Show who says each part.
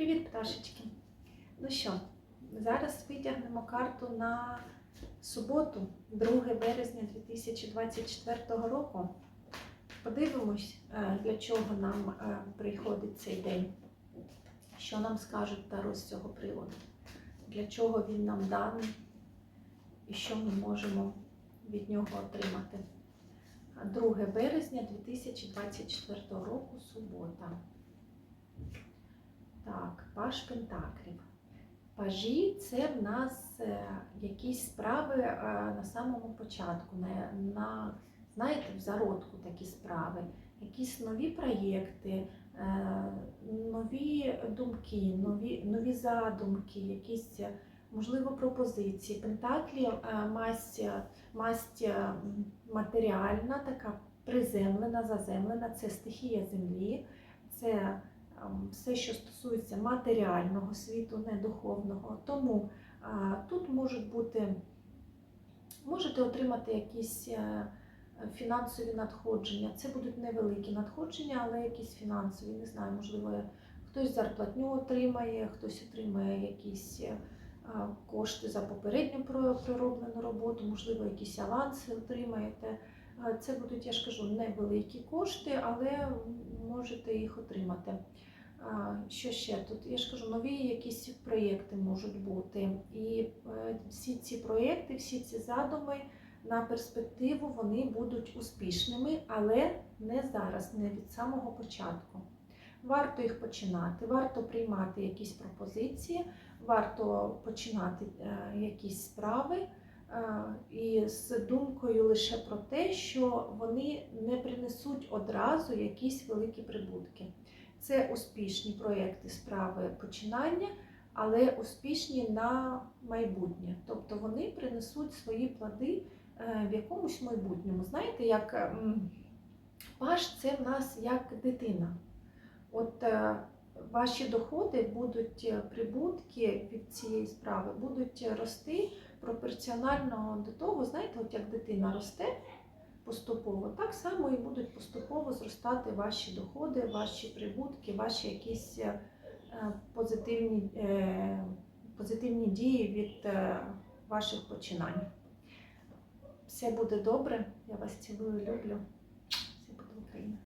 Speaker 1: Привіт, пташечки! Ну що, зараз витягнемо карту на суботу, 2 березня 2024 року. Подивимось, е, для чого нам е, приходить цей день, що нам скажуть Таро з цього приводу, для чого він нам даний і що ми можемо від нього отримати. 2 березня 2024 року, субота. Так, паш Пентаклів. Пажі це в нас е, якісь справи е, на самому початку, на, на знаєте, в зародку такі справи, якісь нові проєкти, е, нові думки, нові, нові задумки, якісь, можливо, пропозиції. Пентаклі масть, масть матеріальна, така приземлена, заземлена, це стихія землі. це все, що стосується матеріального світу, не духовного. Тому а, тут можуть бути, можете отримати якісь е, фінансові надходження. Це будуть невеликі надходження, але якісь фінансові, не знаю, можливо, хтось зарплатню отримає, хтось отримає якісь е, кошти за попередньо пророблену роботу, можливо, якісь аванси отримаєте. Це будуть, я ж кажу, невеликі кошти, але можете їх отримати. Що ще тут? Я ж кажу, нові якісь проєкти можуть бути. І е, всі ці проєкти, всі ці задуми на перспективу вони будуть успішними, але не зараз, не від самого початку. Варто їх починати, варто приймати якісь пропозиції, варто починати е, якісь справи. Е, І з думкою лише про те, що вони не принесуть одразу якісь великі прибутки. Це успішні проекти справи починання, але успішні на майбутнє. Тобто вони принесуть свої плоди е, в якомусь майбутньому. Знаєте, як паш це в нас як дитина. От е, ваші доходи будуть е, прибутки від цієї справи будуть рости пропорціонально до того, знаєте, от як дитина росте поступово, так само і будуть поступово зростати ваші доходи, ваші прибутки, ваші якісь е, позитивні, е, позитивні дії від е, ваших починань. Все буде добре. Я вас цілую, люблю. Все буде Україна.